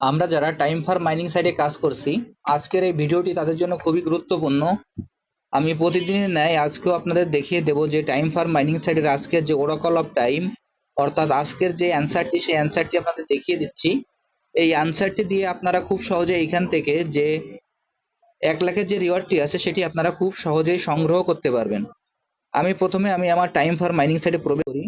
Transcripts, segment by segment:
আমরা যারা time fur mining সাইটে কাজ করছি, আজকের এই ভিডিওটি তাদের জন্য খুবই গুরুত্বপূর্ণ। আমি প্রতিদিনের ন্যায় আজকেও আপনাদের দেখিয়ে দেব যে টাইম ফার মাইনিং সাইটের আজকের যে ওরাকল অফ টাইম অর্থাৎ আজকের যে অ্যান্সারটি সেই অ্যান্সারটি আপনাদের দেখিয়ে দিচ্ছি। এই অ্যান্সারটি দিয়ে আপনারা খুব সহজে এখান থেকে যে এক লাখের যে রিওয়ার্ডটি আছে, সেটি আপনারা খুব সহজেই সংগ্রহ করতে পারবেন। আমি প্রথমে আমি আমার টাইম ফার মাইনিং সাইটে প্রবেশ করি।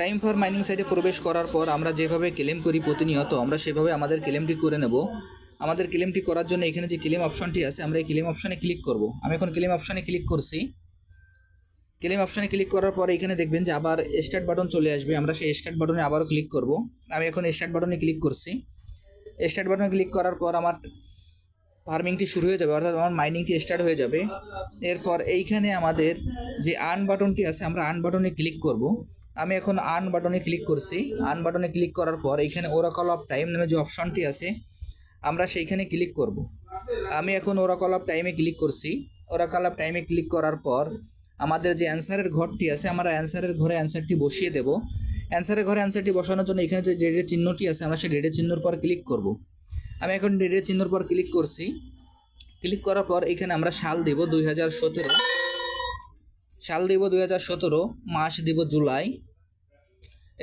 টাইম ফর মাইনিং সাইটে প্রবেশ করার পর আমরা যেভাবে ক্লেম করি প্রতিনিয়ত, আমরা সেভাবে আমাদের ক্লেমটি করে নেব। আমাদের ক্লেমটি করার জন্য এখানে যে ক্লেম অপশনটি আছে, আমরা এই ক্লেম অপশনে ক্লিক করব। আমি এখন ক্লেম অপশনে ক্লিক করছি। ক্লেম অপশনে ক্লিক করার পরে এখানে দেখবেন যে আবার স্টার্ট বাটন চলে আসবে। আমরা সেই স্টার্ট বাটনে আবারও ক্লিক করব। আমি এখন স্টার্ট বাটনে ক্লিক করছি। স্টার্ট বাটনে ক্লিক করার পর আমার ফার্মিংটি শুরু হয়ে যাবে, অর্থাৎ আমার মাইনিংটি স্টার্ট হয়ে যাবে। এরপর এইখানে আমাদের যে আর্ন বাটনটি আছে, আমরা আর্ন বাটনে ক্লিক করব। আমি এখন আর্ন বাটনে ক্লিক করছি। আর্ন বাটনে ক্লিক করার পর এইখানে ওরাকল অফ টাইম নামে যে অপশনটি আছে, আমরা সেইখানে ক্লিক করব। আমি এখন ওরাকল অফ টাইমে ক্লিক করছি। ওরাকল অফ টাইমে ক্লিক করার পর আমাদের যে অ্যান্সারের ঘরটি আছে, আমরা অ্যান্সারের ঘরে অ্যান্সারটি বসিয়ে দেব। অ্যান্সারের ঘরে অ্যান্সারটি বসানোর জন্য এখানে যে ডেটের চিহ্নটি আছে, আমরা সেই ডেটের চিহ্নর পর ক্লিক করব। আমি এখন ডেটের চিহ্নর পর ক্লিক করছি। ক্লিক করার পর এখানে আমরা সাল দেব দুই হাজার সতেরো। সাল দেব দুই হাজার সতেরো, মাস দেব জুলাই,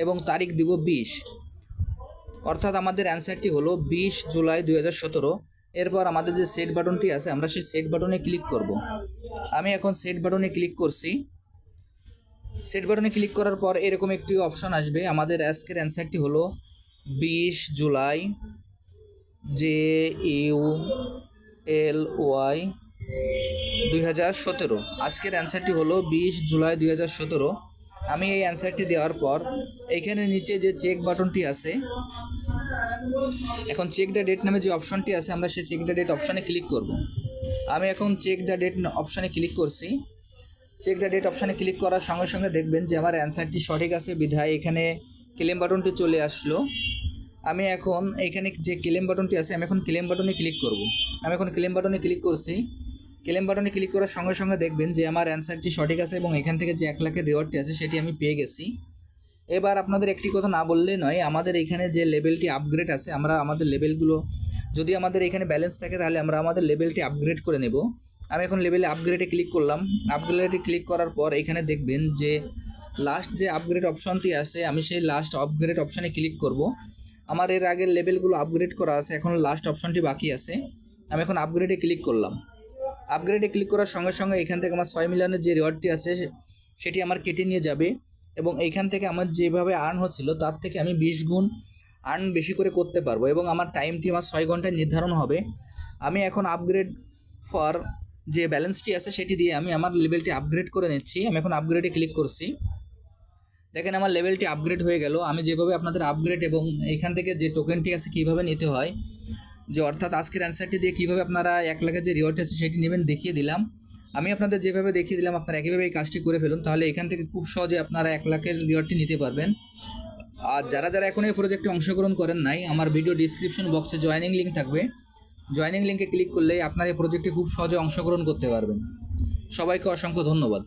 এবং তারিখ দিব বিশ। অর্থাৎ আমাদের অ্যান্সারটি হলো বিশ জুলাই দুই হাজার সতেরো। এরপর আমাদের যে সেট বাটনটি আছে, আমরা সেই সেট বাটনে ক্লিক করব। আমি এখন সেট বাটনে ক্লিক করছি। সেট বাটনে ক্লিক করার পর এরকম একটি অপশন আসবে। আমাদের আজকের অ্যান্সারটি হলো বিশ July, J, U, L, Y দুই হাজার সতেরো। আজকের অ্যান্সারটি হলো বিশ জুলাই দুই হাজার সতেরো। আমি এই অ্যান্সারটি দেওয়ার পর এইখানে নিচে যে চেক বাটনটি আছে, এখন চেক দ্য ডেট নামে যে অপশনটি আছে, আমরা সেই চেক দ্য ডেট অপশানে ক্লিক করব। আমি এখন চেক দ্য ডেট অপশানে ক্লিক করছি। চেক দ্য ডেট অপশানে ক্লিক করার সঙ্গে সঙ্গে দেখবেন যে আমার অ্যান্সারটি সঠিক আছে, বিধায় এখানে ক্লেম বাটনটি চলে আসলো। আমি এখন এখানে যে ক্লেম বাটনটি আছে, আমি এখন ক্লেম বাটনে ক্লিক করব। আমি এখন ক্লেম বাটনে ক্লিক করছি। ক্লেম বাটনে ক্লিক করার সঙ্গে সঙ্গে দেখবেন যে আমার অ্যান্সারটি সঠিক আছে এবং এখান থেকে যে এক লাখের রিওয়ার্ডটি আছে সেটি আমি পেয়ে গেছি। এবার আপনাদের একটি কথা না বললে নয়, আমাদের এখানে যে লেভেলটি আপগ্রেড আছে, আমরা আমাদের লেভেলগুলো যদি আমাদের এখানে ব্যালেন্স থাকে তাহলে আমরা আমাদের লেভেলটি আপগ্রেড করে নেব। আমি এখন লেভেলে আপগ্রেডে ক্লিক করলাম। আপগ্রেডে ক্লিক করার পর এখানে দেখবেন যে লাস্ট যে আপগ্রেড অপশনটি আছে, আমি সেই লাস্ট আপগ্রেড অপশানে ক্লিক করব। আমার এর আগের লেভেলগুলো আপগ্রেড করা আছে, এখন লাস্ট অপশনটি বাকি আছে। আমি এখন আপগ্রেডে ক্লিক করলাম। আপগ্রেডে ক্লিক করার সঙ্গে সঙ্গে এখান থেকে আমার ছয় মিলিয়নের যে রিওয়ার্ডটি আছে, সেটি আমার কেটে নিয়ে যাবে। এবং এইখান থেকে আমার যেভাবে আর্ন হচ্ছিল, তার থেকে আমি বিশ গুণ আর্ন বেশি করে করতে পারব। এবং আমার টাইমটি আমার ছয় ঘন্টায় নির্ধারণ হবে। আমি এখন আপগ্রেড ফর যে ব্যালেন্সটি আছে, সেটি দিয়ে আমি আমার লেভেলটি আপগ্রেড করে নিচ্ছি। আমি এখন আপগ্রেডে ক্লিক করছি। দেখেন আমার লেভেলটি আপগ্রেড হয়ে গেল। আমি যেভাবে আপনাদের আপগ্রেড এবং এখান থেকে যে টোকেনটি আছে, কীভাবে নিতে হয় যে অর্থাৎ আজকের অ্যান্সারটি দিয়ে কীভাবে আপনারা এক লাখের যে রিওয়ার্ড আছে সেটি নেবেন, দেখিয়ে দিলাম। আমি আপনাদের যেভাবে দেখিয়ে দিলাম, আপনারা একইভাবে এই কাজটি করে ফেলুন, তাহলে এখান থেকে খুব সহজে আপনারা এক লাখের রিওয়ার্ডটি নিতে পারবেন। আর যারা যারা এখন এই প্রজেক্টে অংশগ্রহণ করেন নাই, আমার ভিডিও ডিসক্রিপশন বক্সে জয়েনিং লিঙ্ক থাকবে। জয়েনিং লিঙ্কে ক্লিক করলে আপনার এই প্রজেক্টে খুব সহজে অংশগ্রহণ করতে পারবেন। সবাইকে অসংখ্য ধন্যবাদ।